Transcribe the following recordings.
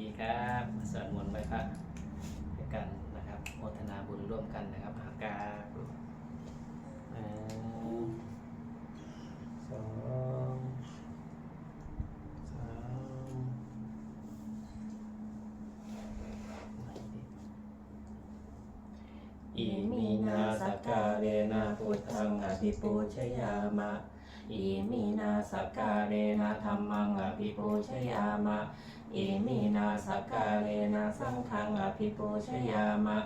ดีครับสวดมนต์ไหว้พระด้วยกันนะครับโมทนาบุญร่วมกันนะครับอากาหนึ่งสองสามอิมินาสกาเรนะพุทธังอภิปูชยามะอิมินาสกกาเรนะธรรมังอภิปูชยามะ อิมินาสกกาเรนะสังฆังอภิปูชยามะ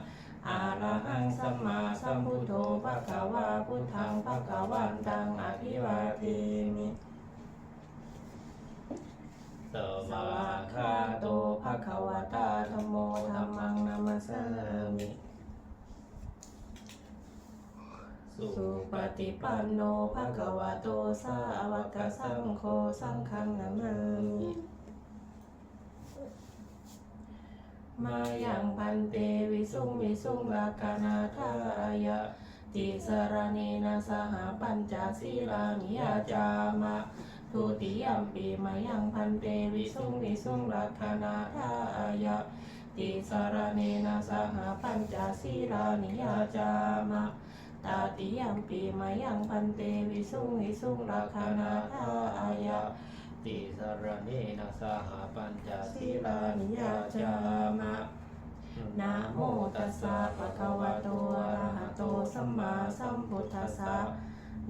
อาระหังสัมมาสัมพุทโธภะคะวาพุทธังภะคะวันตังอภิวาเทมิสวากขาโตภะคะวตาธัมโมธัมมังนัมสสามิ สุปฏิปันโนภะคะวะโตสาวกสังโฆสังฆังนามามิ มายังพันเตวิสุงวิสุงลากานาทายะติสรณีนาสหปัญจศีลานิยาจามะทุติยมปีมายังพันเตวิสุงวิสุงลากานาทายะติสรณีนาสหปัญจศีลานิยาจามะตาติยมปีมายังพันเตวิสุงวิสุงราคานาทาอายะ ติสรณีนาสหปัญจศีลานิยาจามะนะโมตัสสะภะคะวะโตอะระหะโตสัมมาสัมพุทธัสสะ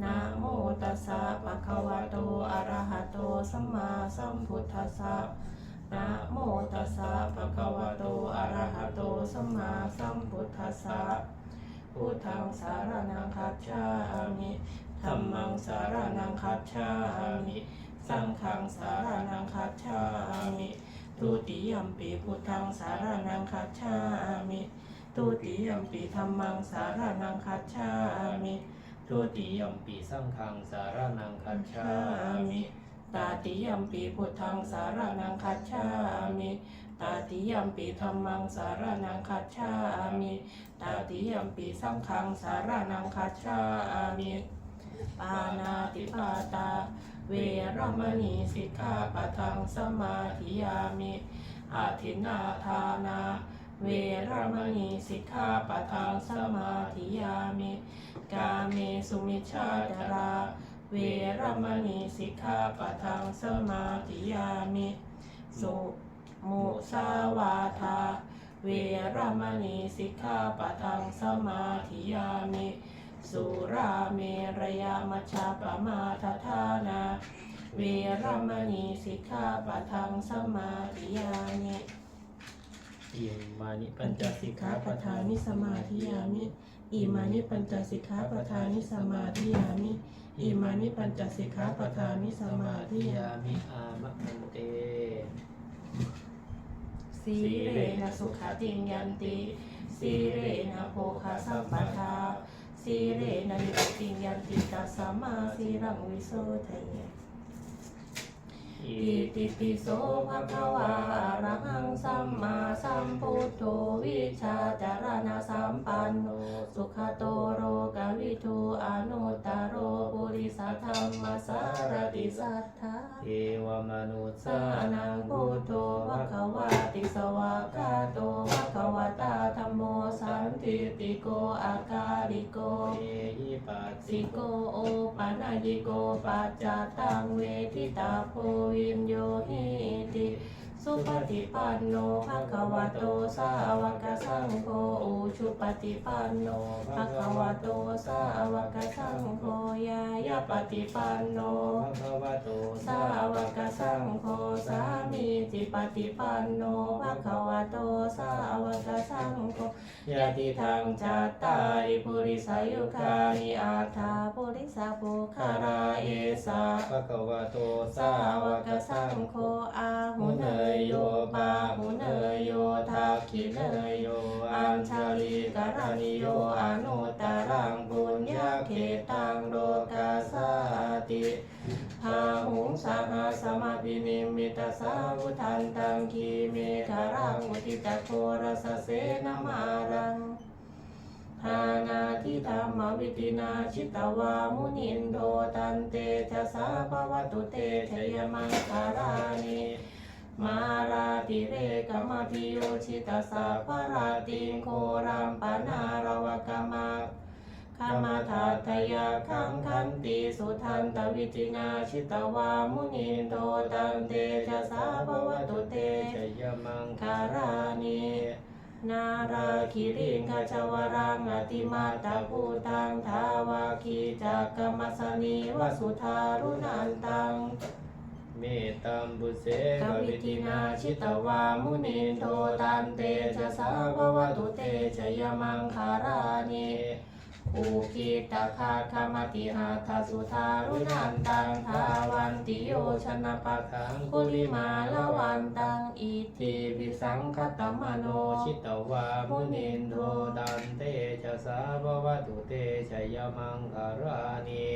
นะโมตัสสะภะคะวะโตอะระหะโตสัมมาสัมพุทธัสสะนะโมตัสสะภะคะวะโตอะระหะโตสัมมาสัมพุทธัสสะพุทธังสารนังคัจฉามิธัมมังสารนังคัจฉามิ สังฆังสารนังคัจฉามิทุติยมปีพุทธังสารนังคัจฉามิทุติยมปีธัมมังสารนังคัจฉามิทุติยมปีสังฆังสารนังคัจฉามิตาติยมปีพุทธังสารนังคัจฉามิตาติยมปีธัมมังสารนังคัจฉามิตาติยมปีสังฆังสารนังคัจฉามิ ปานาติปาตา เวรมณีสิกขาปะทังสมาธิยามิอาทินาทานา เวรมณีสิกขาปะทังสมาธิยามิกาเมสุมิชาจารา เวรมณีสิกขาปะทังสมาธิยามิสุมุสาวาทา เวรมณีสิกขาปะทังสมาธิยามิ สุราเมรยามัชฌาปมาทฐานาเวรมณีสิกขาปะทังสมาธิยามิอิมานิปัญจสิกขาปทานิสมาธิยามิอิมานิปัญจสิกขาปทานิสมาธิยามิอิมานิปัญจสิกขาปทานิสมาธิยามิอามะมันเตสีเรนะสุขติงยันติสีเรนะโภคสัมปทา สีเรนะนิพติยันติตาสัมมาสีรังวิโสทะเยอิติปิโสภะคะวาอะระหังสัมมาสัมพุทโธวิชาจารณะสัมปันโนสุขโตโร วิทูอนุตตโรปุริสธรรมสารติสัทธาเทวมนุษย์สานังพุทโธภะคะวาติสวากาโตภะคะวะตาธัมโมสันติติโกอาการิโกเอหิปัสสิโกโอปัญญิโกปัจจตังเวทิตาโพวินโยหิติ สุปฏิปันโนภะคะวะโตสาวกสังโฆอุชุปฏิปันโนภะคะวะโตสาวกสังโฆยายาปฏิปันโนภะคะวะโตสาวกสังโฆสามีจิปฏิปันโนภะคะวะโตสาวกสังโฆ ยะติทางจัตตาริปุริสายุคานิอาถาปุริสาภูคาราเอสาภะคะวะโตสาวกสังโฆอาหุเนยโยปาหุเนยโยทักขิเนยโยอัญชลีกรณิโยอนุตตรังบุญญาเขตังโลกาสาติ พาหุงสาหาสมาปินิมิตาสาวุทันตังคีเมฆารังอุทิตะโครสเสนามารังทานาทิธรรมวิตินาชิตวามุนินโดตันเตชะสาภวตุเตชยมังคารานิมาราติเรกมาพิโยชิตาสาภราติงโครัมปนารวกมะ ขมาทาทยาคังคันติสุทันตวิจินาชิตวามุนินโตตันเตชะสาภวตุเตชยมังการานินาราคิริงคจวรังอติมาตาภูตังทาวาคีจักกมัสนีวสุธารุนันตังเมตัมบุเสกวิวิตินาชิตตวามุนินโทตัตันเตชะสาสาภววตุเตชยมังคารารานิ นิภูกิตาคาคามติหาทาสุธารุนันตังทาวันติโยชนะปะทังกุลิมาละวันตังอิติวิสังคตมโนชิตวามุนินโทตันเตชะสาภวตุเตชยมังคารานิ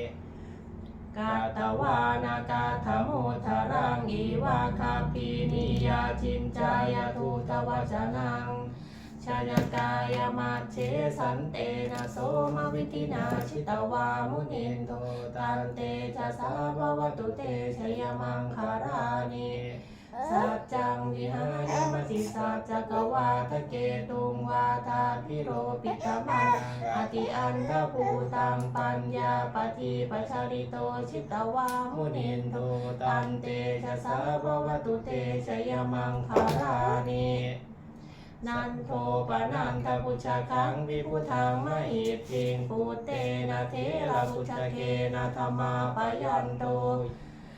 กาตวานากาธโมทารังอีวาคาปีนิยาจินจายทูตวจนัง ชายกายมาเชสันเตนะโสมวิตินาชิตวามุนินโทตันเตชะสาภวตุเตชยมังคารานิสัจจังวิหารมติสัจจกวาทะเกตุงวาทาพิโรปิตมังอติอันทภูตังปัญญาปฏิปชาริโตชิตวามุมุนินโตตันเตชะสาสาภภววตุเตชยมังคารารานิ นันโทปนันทพุชาคังวิพุทังมหิตทิงปูเตนะเทระพุชเกนะธรรมาปยันโต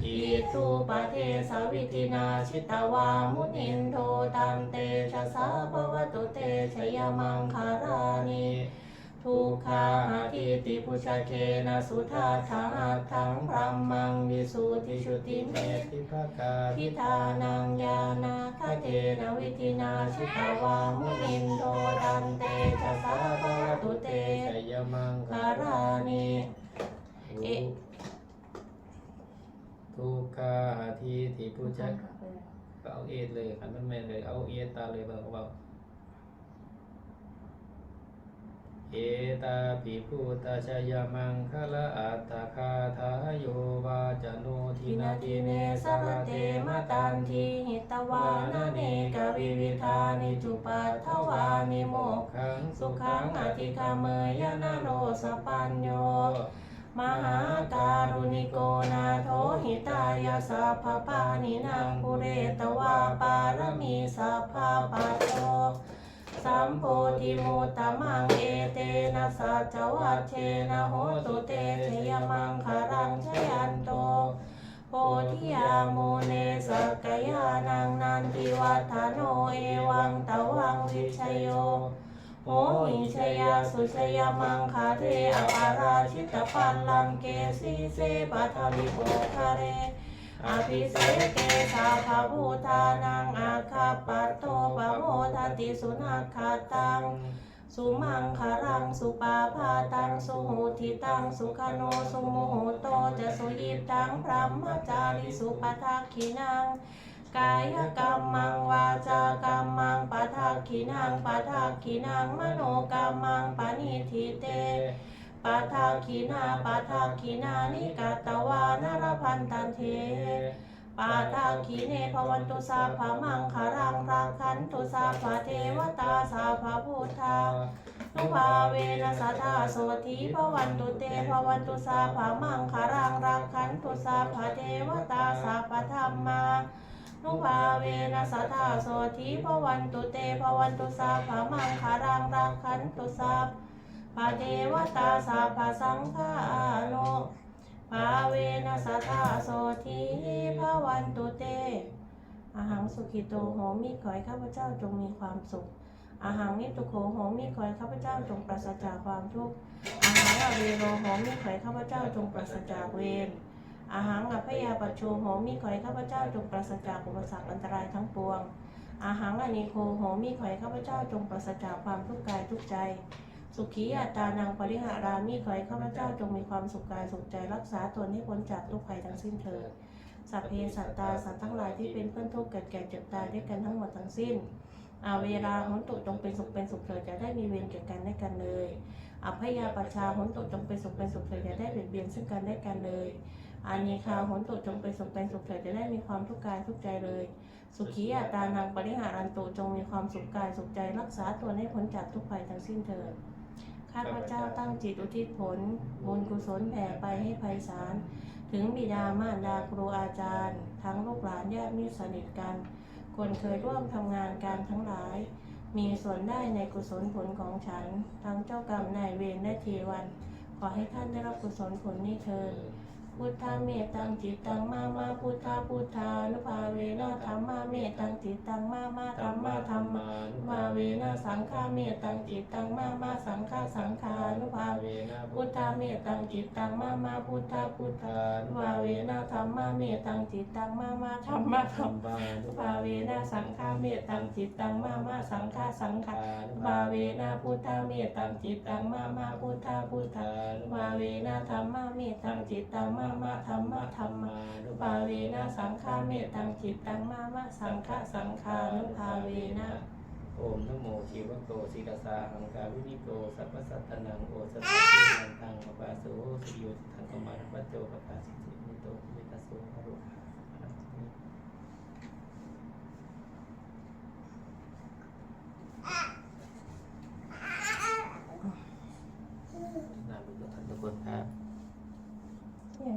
อิตุปเทสวิตินาชิตวามุนินโทตันเตชะสาภวตุเตชยมังคารานิ ทุกขาหาทิติพุชเคนะสุธาทาทังพรัมมังวิสุทธิชุติเมเมตติภาคาพิธานังยานาคาเทนะวิตินาชิตวามุนินโทตันเตชะสาภวตุเตชยมังคารานิเอ๊ะทุกขาทีทิพุจักก็เอาเอทเลยคันมันแม่นเลยเอาเอทตาเลยเบิ่งเอาเบา เอตาปิพุตาชยมังคละอัตตาคาทายโยวาจโนทิทินานาทิทิเนเนสสรรเตเตมมตัตันนทิทิหิตวานาเนกวิวิธานิจุปัทถวานิโมกขังสุขังอธิกาเมยนาโนสปัญโยมหาการุณิโกนาโทหิตายาสัพพปานินางปุเรตวาปารมีสัพพะปัตโต สัมโพธิมุตมังเอเตนะสัจวัชเชนะโหตุเตชยมังคารังชยันโตโพธิยาโมเนสกยานังนันทิวัฒโนเอวังตวังวิชโยโหหิชยาสุชยมังคาเทอปาราชิตปันลังเกสีเสปัทวิโภคาเร อภิเสเกสาภาภูทานังอาคาปัตโตปะโมทติสุนัคาตัง สุมังคารังสุปาพาตังสุหูทิตังสุขโนสุโมโหโตจะสุยิบตังพระมจาริสุปทักขินังกายกรรมังวาจากรรมังปทักขินังปทักขินังมโนกรรมังปณิทิเต ปาทักขินาปาทักขินานิกาตวานารพันตันเทปาทักขิเนภวันตุสาภามังคารังรักขันตุสาภาเทวตาสาภาพุทธานุภาเวนะสัทธาโสธีภวันตุเตภวันตุสาภามังคารังรักขันตุสาภาเทวตาสาภาธรรมานุภาเวนะสัทธาโสธีภวันตุเตภวันตุสาภามังคารังรักขันตุสาภา เทวตาสาภาสังฆาโนภาเวนะสัทธาโสธีภวันตุเตอาหังสุขิโตโหมิขอให้ข้าพเจ้าจงมีความสุขอาหังนิตุโขโหมิขอให้ข้าพเจ้าจงปราศจากความทุกข์อาหังอเวโรโหมิขอให้ข้าพเจ้าจงปราศจากเวรอาหังอภยาปัจโชโหมิขอให้ข้าพเจ้าจงปราศจากอุปสรรคอันตรายทั้งปวงอาหังอนิโคโหมิขอให้ข้าพเจ้าจงปราศจากความทุกข์กายทุกใจ สุขีอัตานังปริหารามิขอให้ข้าพเจ้าจงมีความสุขกายสุขใจรักษาตนให้พ้นจากทุกภัยทั้งสิ้นเถิดสัพเพสัตตาสัตว์ทั้งหลายที่เป็นเพื่อนทุกข์เกิดแก่เจ็บตายด้วยกันทั้งหมดทั้งสิ้นอาเวลาหุนตุจงเป็นสุขเป็นสุขเถิดจะได้มีเวรแก่กันและกันเลยอัยาปชาหุนตุจงเป็นสุขเป็นสุขเถิดจะได้เบียดเบียนซึ่งกันและกันเลยอานิคาหุนตุจงเป็นสุขเป็นสุขเถิดจะได้มีความทุกข์กายทุกข์ใจเลย สุขีอัตานังปริหารันตุจงมีความสุขกายสุขใจรักษาตัวให้พ้นจากทุกภัยทั้งสิ้นเถิด ข้าพเจ้าตั้งจิตอุทิศผล บุญกุศลแผ่ไปให้ไพศาล ถึงบิดามารดาครูอาจารย์ ทั้งลูกหลานญาติมิตรสนิทกัน คนเคยร่วมทำงานการทั้งหลาย มีส่วนได้ในกุศลผลของฉัน ทั้งเจ้ากรรมนายเวรและเทวัน ขอให้ท่านได้รับกุศลผลนี้เถิด พุทธาเมตตังจิตตังมามาพุทธาพุทธานุภาเวนะธรรมาเมตตังจิตตังมามาธรรมาธรรมามาเวนะสังฆาเมตตังจิตตังมามาสังฆาสังฆานุภาเวนะพุทธาเมตตังจิตตังมามาพุทธาพุทธานุภาเวนะธรรมาเมตตังจิตตังมามาธรรมาธรรมานุภาเวนะสังฆาเมตตังจิตตังมามาสังฆาสังฆานุภาเวนะพุทธาเมตตังจิตตังมามาพุทธาพุทธาวาเวนะธรรมะเมตตังจิตตังมามามะธรรมะธรรมานุภาเวนะสังฆาเมตตังจิตตังมามะสังฆะสังฆานุภาเวนะโอมนโมชีวโกศิรสาหังกาวินิโกสัพพสัตตนังโอสัพพนังตังมาปาโสสิโยทันตมารวัจโจปตาสิจิมิโตมิตาโสอรุหาอะ